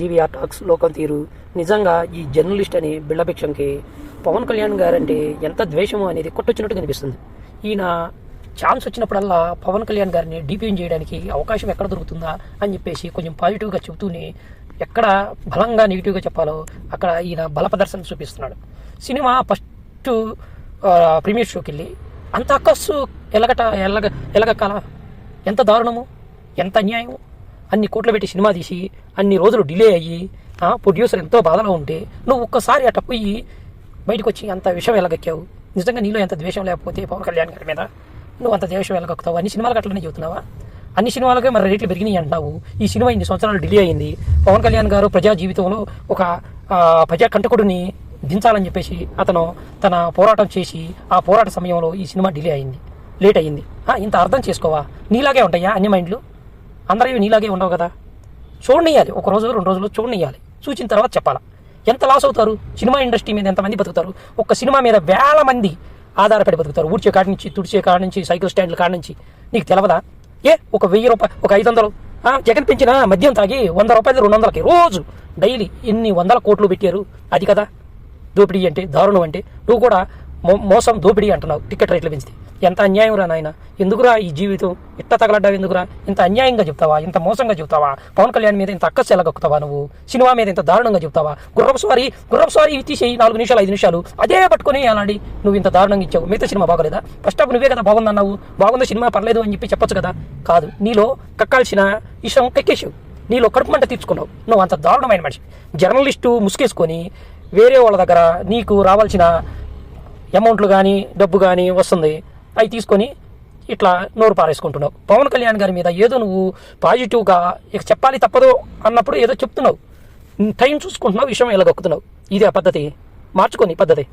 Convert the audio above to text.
GVR talks లోకం తీరు. నిజంగా ఈ జర్నలిస్ట్ అని బిళ్ళభిక్షంకి పవన్ కళ్యాణ్ గారంటే ఎంత ద్వేషమో అనేది కొట్టొచ్చినట్టు కనిపిస్తుంది. ఈయన ఛాన్స్ వచ్చినప్పుడల్లా పవన్ కళ్యాణ్ గారిని డిపిఎం చేయడానికి అవకాశం ఎక్కడ దొరుకుతుందా అని చెప్పేసి కొంచెం పాజిటివ్గా చెబుతూనే ఎక్కడ బలంగా నెగిటివ్గా చెప్పాలో అక్కడ ఈయన బల ప్రదర్శన చూపిస్తున్నాడు. సినిమా ఫస్ట్ ప్రీమియర్ షోకి వెళ్ళి అంత అక్కస్సు ఎలగట ఎలగ ఎలగకాల ఎంత దారుణము? ఎంత అన్యాయము? అన్ని కోట్లు పెట్టి సినిమా తీసి అన్ని రోజులు డిలే అయ్యి ప్రొడ్యూసర్ ఎంతో బాధలో ఉంటే నువ్వు ఒక్కసారి అట్ట పోయి బయటకు వచ్చి అంత విషయం ఎలాగెక్కావు నిజంగా నీలో ఎంత ద్వేషం లేకపోతే పవన్ కళ్యాణ్ గారి మీద? నువ్వు అంత ద్వేషం ఎలాగొక్కుతావు అన్ని సినిమాలకు అట్లనే చెబుతున్నావా? అన్ని సినిమాలకే మరి రేట్లు పెరిగినాయి అంటున్నావు. ఈ సినిమా ఇన్ని సంవత్సరాలు డిలే అయింది. పవన్ కళ్యాణ్ గారు ప్రజా జీవితంలో ఒక ప్రజా కంటకుడిని దించాలని చెప్పేసి అతను తన పోరాటం చేసి ఆ పోరాట సమయంలో ఈ సినిమా డిలే అయింది. లేట్ అయ్యింది ఇంత అర్థం చేసుకోవా? నీలాగే ఉంటాయా అన్ని మైండ్లు? అందరూ నీలాగే ఉండవు కదా? చూడనియాలి ఒక రోజు రెండు రోజులు చూడనియాలి చూసిన తర్వాత చెప్పాలా? ఎంత లాస్ అవుతారు? సినిమా ఇండస్ట్రీ మీద ఎంతమంది బతుకుతారు? ఒక్క సినిమా మీద వేల మంది ఆధారపడి బతుకుతారు. ఊడ్చే కాడి నుంచి తుడిచే కాడి నుంచి సైకిల్ స్టాండ్ల కాడి నుంచి. నీకు తెలవదా? ఏ ఒక వెయ్యి రూపాయలు ఒక ఐదు వందలు. జగన్ పెంచిన మద్యం తాగి వంద రూపాయలు రెండు వందలకి రోజు డైలీ ఎన్ని వందల కోట్లు పెట్టారు. అది కదా? దోపిడీ అంటే దారుణం అంటే. నువ్వు కూడా మోసం దోపిడీ అంటున్నావు. టికెట్ రేట్లు పెంచితే. ఎంత అన్యాయం రా నాయన? ఎందుకురా ఈ జీవితం? ఇట్ట తగలడ్డావు ఎందుకురా? ఇంత అన్యాయంగా చెప్తావా? ఇంత మోసంగా చెప్తావా? పవన్ కళ్యాణ్ మీద ఇంత అక్కస్ ఎలాగొక్కుతావా నువ్వు? సినిమా మీద ఇంత దారుణంగా చెప్తావా? గుర్రపు స్వారీ గుర్రపు స్వారీ తీసేయి నాలుగు నిమిషాలు ఐదు నిమిషాలు అదే పట్టుకుని అలాంటి నువ్వు ఇంత దారుణంగా ఇచ్చావు? మిగతా సినిమా బాగోలేదా? ఫస్ట్ హాఫ్ నువ్వే కదా బాగుందన్నావు బాగుంది సినిమా పర్లేదు అని చెప్పి చెప్పొచ్చు కదా? కాదు. నీలో కక్కాల్సిన ఇష్టం కక్కేసావు నీలో కడుపు మంట తీర్చుకున్నావు. నువ్వు అంత దారుణమైన మనిషి. జర్నలిస్టు ముసుకేసుకొని వేరే వాళ్ళ దగ్గర నీకు రావాల్సిన అమౌంట్లు కానీ డబ్బు కానీ వస్తుంది. అవి తీసుకొని ఇట్లా నోరు పారేసుకుంటున్నావు. పవన్ కళ్యాణ్ గారి మీద ఏదో నువ్వు పాజిటివ్గా ఇక చెప్పాలి తప్పదు అన్నప్పుడు ఏదో చెప్తున్నావు. టైం చూసుకుంటున్నావు విషయం ఎలాగొక్కుతున్నావు. ఇదే ఆ పద్ధతి. మార్చుకొని పద్ధతి.